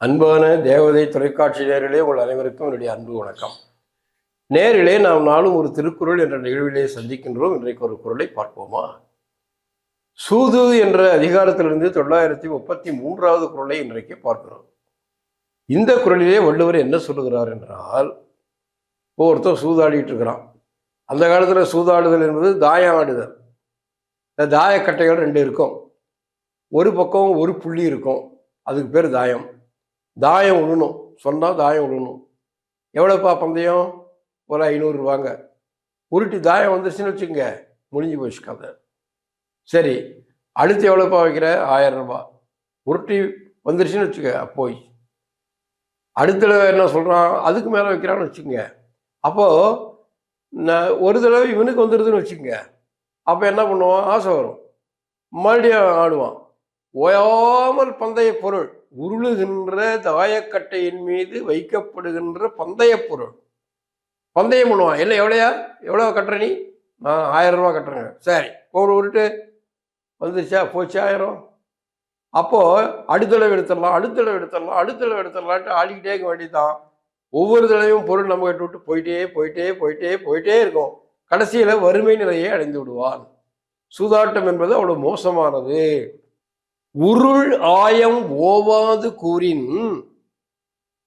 அன்பான தேவதை தொலைக்காட்சி நேரிலே உங்கள் அனைவருக்கும் என்னுடைய அன்பு வணக்கம். நேரிலே நாம் நாளும் ஒரு திருக்குறள் என்ற நிகழ்விலே சந்திக்கின்றோம். இன்றைக்கு ஒரு குரலை பார்ப்போமா? சூது என்ற அதிகாரத்திலிருந்து தொள்ளாயிரத்தி முப்பத்தி மூன்றாவது குரலை இன்றைக்கு பார்க்கிறோம். இந்த குரலிலே வள்ளுவர் என்ன சொல்லுகிறார் என்றால் இப்போ ஒருத்தன் சூதாடிட்டு இருக்கிறான். அந்த காலத்தில் சூதாடுதல் என்பது தாயம் ஆடுதல் இந்த தாயக்கட்டைகள் ரெண்டு இருக்கும். ஒரு பக்கம் ஒரு புள்ளி இருக்கும். அதுக்கு பேர் தாயம். தாயம் விழணும் சொன்னால் தாயம் விழணும் எவ்வளோப்பா பந்தயம்? ஒரு ஐநூறுரூவாங்க உருட்டி தாயம் வந்துருச்சுன்னு வச்சுக்கோங்க. முடிஞ்சு போச்சு கதை. சரி அடுத்து எவ்வளோப்பா வைக்கிற? ஆயிரம் ரூபா. உருட்டி வந்துருச்சுன்னு வச்சுக்க போய். அடுத்த தடவை என்ன சொல்கிறான் அதுக்கு மேலே வைக்கிறான்னு வச்சுக்கோங்க. அப்போது நான் ஒரு தடவை இவனுக்கு வந்துடுதுன்னு வச்சுக்கோங்க. அப்போ என்ன பண்ணுவான்? ஆசை வரும். மறுபடியும் ஆடுவான். ஓயாமல் பந்தய பொருள். உருளுகின்ற தாயக்கட்டையின் மீது வைக்கப்படுகின்ற பந்தய பொருள். பந்தயம் பண்ணுவான் இல்லை எவ்வளையா? எவ்வளோ கட்டுற நீ? நான் ஆயிரம் ரூபா கட்டுறேங்க. சரி ஒரு உருட்டு. வந்துருச்சா? போச்சு ஆயிரம்? அப்போது அடுத்தளவு எடுத்துடலாம் அடுத்தளவு எடுத்துடலாம் அடுத்தளவு எடுத்துடலான்ட்டு ஆடிக்கிட்டே இருக்க வேண்டியதான் ஒவ்வொரு தடவையும் பொருள் நம்ம கிட்ட விட்டு போயிட்டே போயிட்டே போயிட்டே போயிட்டே இருக்கும். கடைசியில் வறுமை நிலையை அடைந்து விடுவான். சூதாட்டம் என்பது அவ்வளோ மோசமானது. உருள் ஆயம் ஓவாது கூறின்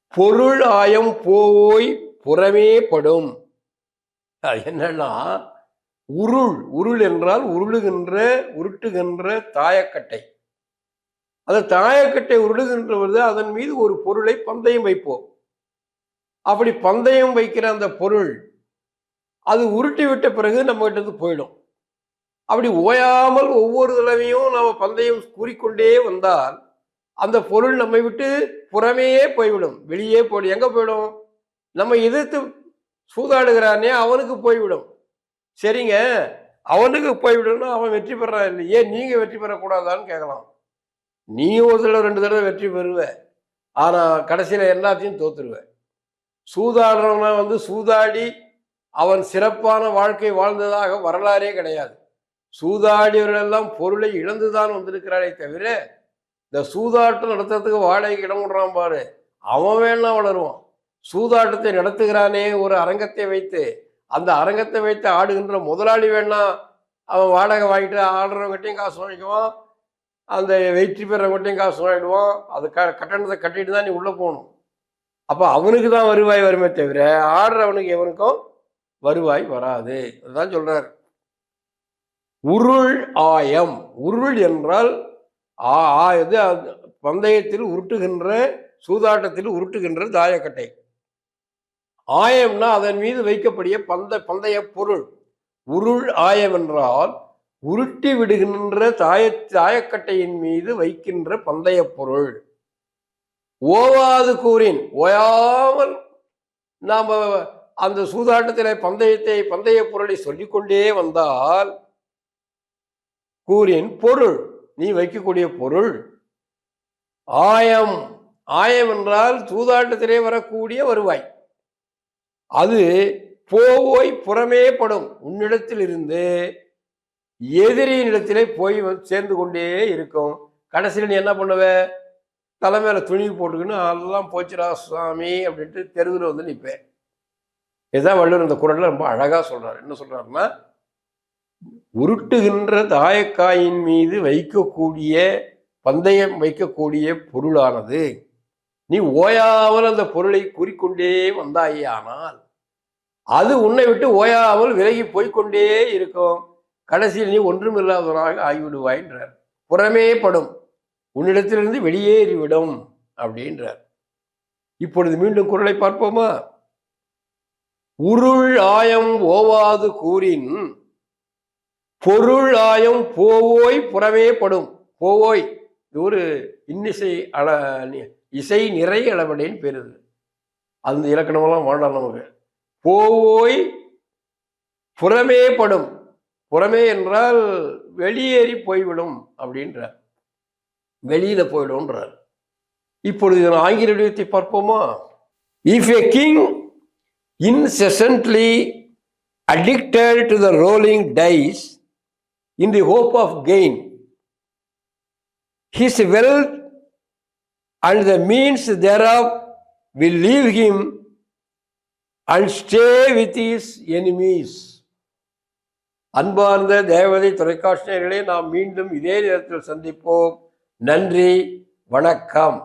பொருள் ஆயம் போய் புறமே படும். என்னன்னா உருள் உருள் என்றால் உருளுகின்ற உருட்டுகின்ற தாயக்கட்டை. அந்த தாயக்கட்டை உருளுகின்றது அதன் மீது ஒரு பொருளை பந்தயம் வைப்போம். அப்படி பந்தயம் வைக்கிற அந்த பொருள் அது உருட்டி விட்ட பிறகு நம்ம கிட்ட போயிடும். அப்படி ஓயாமல் ஒவ்வொரு தடவையும் நம்ம பந்தயம் கூறிக்கொண்டே வந்தால் அந்த பொருள் நம்மை விட்டு புறமேயே போய்விடும். வெளியே போய் எங்கே போயிடும் நம்ம எதிர்த்து சூதாடுகிறானே அவனுக்கு போய்விடும். சரிங்க. அவனுக்கு போய்விடும்னா அவன் வெற்றி பெறான் இல்லை ஏன் நீங்கள் வெற்றி பெறக்கூடாதான்னு கேட்கலாம். நீ ஒரு தடவை ரெண்டு தடவை வெற்றி பெறுவ. ஆனால் கடைசியில் எல்லாத்தையும் தோத்துருவ. சூதாடுறவனா வந்து சூதாடி அவன் சிறப்பான வாழ்க்கை வாழ்ந்ததாக வரலாறே கிடையாது. சூதாடியவர்களெல்லாம் பொருளை இழந்துதான் வந்திருக்கிறாரே தவிர இந்த சூதாட்டம் நடத்துறதுக்கு வாடகைக்கு இடம் விடுறான் பாரு. அவன் வேணா வளருவான். சூதாட்டத்தை நடத்துகிறானே ஒரு அரங்கத்தை வைத்து அந்த அரங்கத்தை வைத்து ஆடுகின்ற முதலாளி வேணா அவன் வாடகை வாங்கிட்டு ஆடுறவங்ககிட்டையும் காசு வாங்கிக்குவான் அந்த வெற்றி பெறவங்ககிட்டையும் காசு வாங்கிடுவான். அது க கட்டணத்தை கட்டிட்டு தான் நீ உள்ளே போகணும். அப்போ அவனுக்கு தான் வருவாய் வருமே தவிர ஆடுறவனுக்கு எவனுக்கும் வருவாய் வராது. அதுதான் சொல்கிறார் உருள் ஆயம். உருள் என்றால் ஆ இது அது பந்தயத்தில் உருட்டுகின்ற சூதாட்டத்தில் உருட்டுகின்ற தாயக்கட்டை. ஆயம்னா அதன் மீது வைக்கப்படிய பந்த பந்தய பொருள். உருள் ஆயம் என்றால் உருட்டி விடுகின்ற தாய தாயக்கட்டையின் மீது வைக்கின்ற பந்தய பொருள். ஓவாது கூறின் ஓயாமல் நாம் அந்த சூதாட்டத்திலே பந்தயத்தை பந்தய பொருளை சொல்லிக்கொண்டே வந்தால் கூறின் பொருள். நீ வைக்கக்கூடிய பொருள். ஆயம். ஆயம் என்றால் சூதாட்டத்திலே வரக்கூடிய வருவாய். அது போவோய் புறமே படும். உன்னிடத்தில் இருந்து எதிரியினிடத்திலே போய் சேர்ந்து கொண்டே இருக்கும். கடைசியில் நீ என்ன பண்ணுவ? தலைமையில துணி போட்டுக்கின்னு அதெல்லாம் போச்சுடா சுவாமி அப்படின்ட்டு தெருவில் வந்து நிற்பேன் இதுதான் வள்ளுவர் இந்த குரலில் ரொம்ப அழகாக சொல்கிறார் என்ன சொல்கிறாருன்னா உருட்டுகின்ற தாயக்காயின் மீது வைக்கக்கூடிய பந்தயம் வைக்கக்கூடிய பொருளானது. நீ ஓயாமல் அந்த பொருளை கூறிக்கொண்டே வந்தாயானால் அது உன்னை விட்டு ஓயாமல் விலகி போய்க்கொண்டே இருக்கும். கடைசியில் நீ ஒன்றுமில்லாதவனாக ஆகிவிடுவாயின்றார். புறமே படும். உன்னிடத்திலிருந்து வெளியேறிவிடும் அப்படின்றார். இப்பொழுது மீண்டும் குரலை பார்ப்போமா? உருள் ஆயம் ஓவாது கூறின் பொருள் ஆயம் போவோய் புறமே படும். போவோய். இது ஒரு இன்னிசை அள இசை நிறை அளவடைன்னு பேர் இது அந்த இலக்கணமெல்லாம் வேண்டாம் நமக்கு. போவோய் புறமே படும். புறமே என்றால் வெளியேறி போய்விடும் அப்படின்றார். வெளியில போயிடும்ன்றார் இப்பொழுது இதன் ஆங்கில வடிவத்தை பார்ப்போமா? If a king incessantly addicted to the rolling dice in the hope of gain. His wealth and the means thereof will leave him and stay with his enemies. அன்பார்ந்த தேவதை தொலைக்காட்சி நேயர்களே நாம் மீண்டும் இதே நேரத்தில் சந்திப்போம் நன்றி வணக்கம்